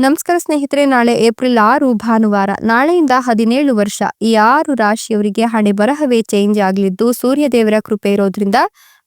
ನಮಸ್ಕಾರ ಸ್ನೇಹಿತರೆ, ನಾಳೆ ಏಪ್ರಿಲ್ ಆರು, ಭಾನುವಾರ, ನಾಳೆಯಿಂದ ಹದಿನೇಳು ವರ್ಷ. ಈ ಆರು ರಾಶಿಯವರಿಗೆ ಹಣೆ ಬರಹವೇ ಚೇಂಜ್ ಆಗಲಿದ್ದು, ಸೂರ್ಯದೇವರ ಕೃಪೆ ಇರೋದ್ರಿಂದ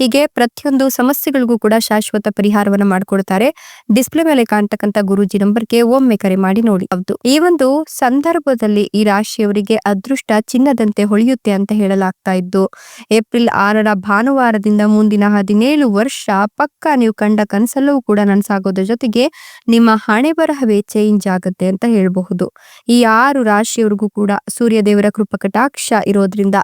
ಹೀಗೆ ಪ್ರತಿಯೊಂದು ಸಮಸ್ಯೆಗಳಿಗೂ ಕೂಡ ಶಾಶ್ವತ ಪರಿಹಾರವನ್ನ ಮಾಡಿಕೊಡ್ತಾರೆ. ಡಿಸ್ಪ್ಲೇ ಮೇಲೆ ಕಾಣ್ತಕ್ಕಂತ ಗುರೂಜಿ ನಂಬರ್ಗೆ ಒಮ್ಮೆ ಕರೆ ಮಾಡಿ ನೋಡಿ. ಹೌದು. ಈ ಒಂದು ಸಂದರ್ಭದಲ್ಲಿ ಈ ರಾಶಿಯವರಿಗೆ ಅದೃಷ್ಟ ಚಿನ್ನದಂತೆ ಹೊಳೆಯುತ್ತೆ ಅಂತ ಹೇಳಲಾಗ್ತಾ ಇದ್ದು, ಏಪ್ರಿಲ್ ಆರರ ಭಾನುವಾರದಿಂದ ಮುಂದಿನ ಹದಿನೇಳು ವರ್ಷ ಪಕ್ಕ ನೀವು ಕಂಡ ಕನಸಲ್ಲವೂ ಕೂಡ ನನ್ಸಾಗೋದ್ರ ಜೊತೆಗೆ ನಿಮ್ಮ ಹಣೆ ಬರಹವೇ ಚೇಂಜ್ ಆಗುತ್ತೆ ಅಂತ ಹೇಳಬಹುದು. ಈ ಆರು ರಾಶಿಯವರಿಗೂ ಕೂಡ ಸೂರ್ಯದೇವರ ದೇವರ ಕೃಪಕಟಾಕ್ಷ ಇರೋದ್ರಿಂದ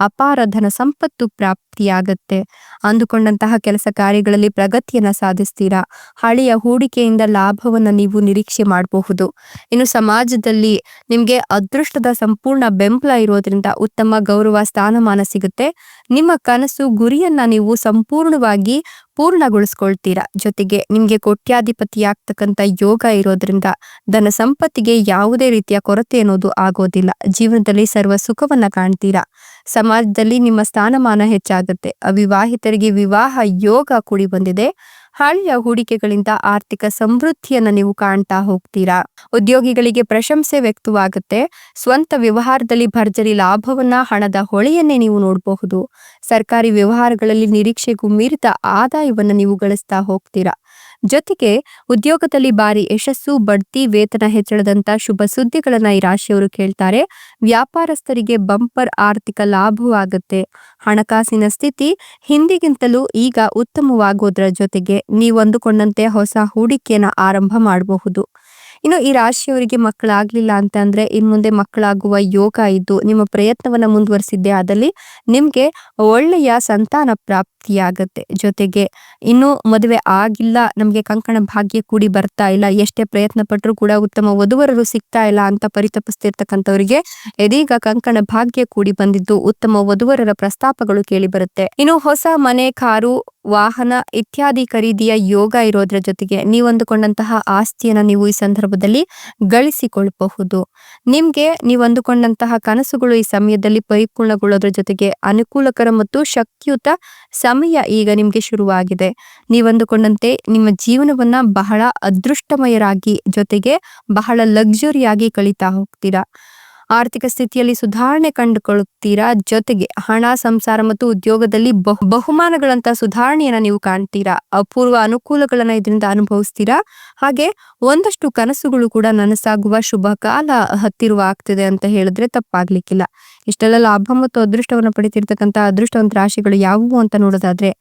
ಅಪಾರ ಧನ ಸಂಪತ್ತು ಪ್ರಾಪ್ತಿಯಾಗತ್ತೆ. ಅಂದುಕೊಂಡಂತಹ ಕೆಲಸ ಕಾರ್ಯಗಳಲ್ಲಿ ಪ್ರಗತಿಯನ್ನು ಸಾಧಿಸ್ತೀರಾ? ಹಳೆಯ ಹೂಡಿಕೆಯಿಂದ ಲಾಭವನ್ನು ನೀವು ನಿರೀಕ್ಷೆ ಮಾಡಬಹುದು. ಇನ್ನು ಸಮಾಜದಲ್ಲಿ ನಿಮಗೆ ಅದೃಷ್ಟದ ಸಂಪೂರ್ಣ ಬೆಂಬಲ ಇರೋದ್ರಿಂದ ಉತ್ತಮ ಗೌರವ, ಸ್ಥಾನಮಾನ ಸಿಗುತ್ತೆ. ನಿಮ್ಮ ಕನಸು, ಗುರಿಯನ್ನ ನೀವು ಸಂಪೂರ್ಣವಾಗಿ ಪೂರ್ಣಗೊಳಿಸ್ಕೊಳ್ತೀರಾ? ಜೊತೆಗೆ ನಿಮ್ಗೆ ಕೋಟ್ಯಾಧಿಪತಿ ಆಗ್ತಕ್ಕಂಥ ಯೋಗ ಇರೋದ್ರಿಂದ ಧನ ಸಂಪತ್ತಿಗೆ ಯಾವುದೇ ರೀತಿಯ ಕೊರತೆ ಅನ್ನೋದು ಆಗೋದಿಲ್ಲ. ಜೀವನದಲ್ಲಿ ಸರ್ವ ಸುಖವನ್ನ ಕಾಣ್ತೀರಾ? ಸಮಾಜದಲ್ಲಿ ನಿಮ್ಮ ಸ್ಥಾನಮಾನ ಹೆಚ್ಚಾಗುತ್ತೆ. ಅವಿವಾಹಿತರಿಗೆ ವಿವಾಹ ಯೋಗ ಕೂಡಿ ಬಂದಿದೆ. ಹಳೆಯ ಹೂಡಿಕೆಗಳಿಂದ ಆರ್ಥಿಕ ಸಮೃದ್ಧಿಯನ್ನ ನೀವು ಕಾಣ್ತಾ ಹೋಗ್ತೀರಾ? ಉದ್ಯೋಗಿಗಳಿಗೆ ಪ್ರಶಂಸೆ ವ್ಯಕ್ತವಾಗುತ್ತೆ. ಸ್ವಂತ ವ್ಯವಹಾರದಲ್ಲಿ ಭರ್ಜರಿ ಲಾಭವನ್ನ ಹಣದ ಹೊಳೆಯನ್ನೇ ನೀವು ನೋಡಬಹುದು. ಸರ್ಕಾರಿ ವ್ಯವಹಾರಗಳಲ್ಲಿ ನಿರೀಕ್ಷೆಗೂ ಮೀರಿದ ಆದಾಯವನ್ನ ನೀವು ಗಳಿಸ್ತಾ ಹೋಗ್ತೀರಾ? ಜೊತೆಗೆ ಉದ್ಯೋಗದಲ್ಲಿ ಭಾರಿ ಯಶಸ್ಸು, ಬಡ್ತಿ, ವೇತನ ಹೆಚ್ಚಳದಂತ ಶುಭ ಸುದ್ದಿಗಳನ್ನ ಈ ರಾಶಿಯವರು ಕೇಳ್ತಾರೆ. ವ್ಯಾಪಾರಸ್ಥರಿಗೆ ಬಂಪರ್ ಆರ್ಥಿಕ ಲಾಭವಾಗುತ್ತೆ ಹಣಕಾಸಿನ ಸ್ಥಿತಿ ಹಿಂದಿಗಿಂತಲೂ ಈಗ ಉತ್ತಮವಾಗೋದ್ರ ಜೊತೆಗೆ ನೀವು ಅಂದುಕೊಂಡಂತೆ ಹೊಸ ಹೂಡಿಕೆಯನ್ನ ಆರಂಭ ಮಾಡಬಹುದು. ಇನ್ನು ಈ ರಾಶಿಯವರಿಗೆ ಮಕ್ಕಳಾಗ್ಲಿಲ್ಲ ಅಂತ ಅಂದ್ರೆ ಇನ್ ಮುಂದೆ ಮಕ್ಕಳಾಗುವ ಯೋಗ ಇದ್ದು ನಿಮ್ಮ ಪ್ರಯತ್ನವನ್ನ ಮುಂದುವರಿಸಿದ್ದೆ, ಆದಲ್ಲಿ ನಿಮ್ಗೆ ಒಳ್ಳೆಯ ಸಂತಾನ ಪ್ರಾಪ್ತಿಯಾಗತ್ತೆ. ಜೊತೆಗೆ ಇನ್ನು ಮದುವೆ ಆಗಿಲ್ಲ, ನಮ್ಗೆ ಕಂಕಣ ಭಾಗ್ಯ ಕೂಡಿ ಬರ್ತಾ ಇಲ್ಲ, ಎಷ್ಟೇ ಪ್ರಯತ್ನ ಪಟ್ಟರು ಕೂಡ ಉತ್ತಮ ವಧುವರರು ಸಿಗ್ತಾ ಇಲ್ಲ ಅಂತ ಪರಿತಪಿಸ್ತಿರ್ತಕ್ಕಂಥವರಿಗೆ ಇದೀಗ ಕಂಕಣ ಭಾಗ್ಯ ಕೂಡಿ ಬಂದಿದ್ದು ಉತ್ತಮ ವಧುವರರ ಪ್ರಸ್ತಾಪಗಳು ಕೇಳಿ ಬರುತ್ತೆ. ಇನ್ನು ಹೊಸ ಮನೆ, ಕಾರು, ವಾಹನ ಇತ್ಯಾದಿ ಖರೀದಿಯ ಯೋಗ ಇರೋದ್ರ ಜೊತೆಗೆ ನೀವು ಅಂದುಕೊಂಡಂತಹ ಆಸ್ತಿಯನ್ನ ನೀವು ಈ ಸಂದರ್ಭದಲ್ಲಿ ಗಳಿಸಿಕೊಳ್ಳಬಹುದು. ನಿಮ್ಗೆ ನೀವು ಅಂದುಕೊಂಡಂತಹ ಕನಸುಗಳು ಈ ಸಮಯದಲ್ಲಿ ಪರಿಪೂರ್ಣಗೊಳ್ಳೋದ್ರ ಜೊತೆಗೆ ಅನುಕೂಲಕರ ಮತ್ತು ಶಕ್ತಿಯುತ ಸಮಯ ಈಗ ನಿಮ್ಗೆ ಶುರುವಾಗಿದೆ. ನೀವು ಅಂದುಕೊಂಡಂತೆ ನಿಮ್ಮ ಜೀವನವನ್ನ ಬಹಳ ಅದೃಷ್ಟಮಯರಾಗಿ ಜೊತೆಗೆ ಬಹಳ ಲಕ್ಸುರಿಯಾಗಿ ಕಳೀತಾ ಹೋಗ್ತೀರಾ. ಆರ್ಥಿಕ ಸ್ಥಿತಿಯಲ್ಲಿ ಸುಧಾರಣೆ ಕಂಡುಕೊಳ್ಳುತ್ತೀರಾ? ಜೊತೆಗೆ ಹಣ, ಸಂಸಾರ ಮತ್ತು ಉದ್ಯೋಗದಲ್ಲಿ ಬಹು ಬಹುಮಾನಗಳಂತ ಸುಧಾರಣೆಯನ್ನ ನೀವು ಕಾಣ್ತೀರಾ? ಅಪೂರ್ವ ಅನುಕೂಲಗಳನ್ನ ಇದರಿಂದ ಅನುಭವಿಸ್ತೀರಾ? ಹಾಗೆ ಒಂದಷ್ಟು ಕನಸುಗಳು ಕೂಡ ನನಸಾಗುವ ಶುಭ ಕಾಲ ಹತ್ತಿರುವ ಆಗ್ತಿದೆ ಅಂತ ಹೇಳಿದ್ರೆ ತಪ್ಪಾಗ್ಲಿಕ್ಕಿಲ್ಲ. ಇಷ್ಟೆಲ್ಲ ಲಾಭ ಮತ್ತು ಅದೃಷ್ಟವನ್ನು ಪಡಿತಿರ್ತಕ್ಕಂಥ ಅದೃಷ್ಟವಂತ ರಾಶಿಗಳು ಯಾವುವು ಅಂತ ನೋಡೋದಾದ್ರೆ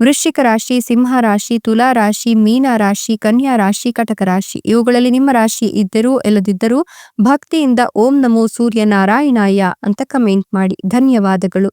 ವೃಶ್ಚಿಕ ರಾಶಿ, ಸಿಂಹ ರಾಶಿ, ತುಲಾ ರಾಶಿ, ಮೀನ ರಾಶಿ, ಕನ್ಯಾ ರಾಶಿ, ಕಟಕ ರಾಶಿ. ಇವುಗಳಲ್ಲಿ ನಿಮ್ಮ ರಾಶಿ ಇದ್ದರೂ, ಇಲ್ಲದಿದ್ದರೂ ಭಕ್ತಿಯಿಂದ ಓಂ ನಮೋ ಸೂರ್ಯ ನಾರಾಯಣಾಯ ಅಂತ ಕಮೆಂಟ್ ಮಾಡಿ. ಧನ್ಯವಾದಗಳು.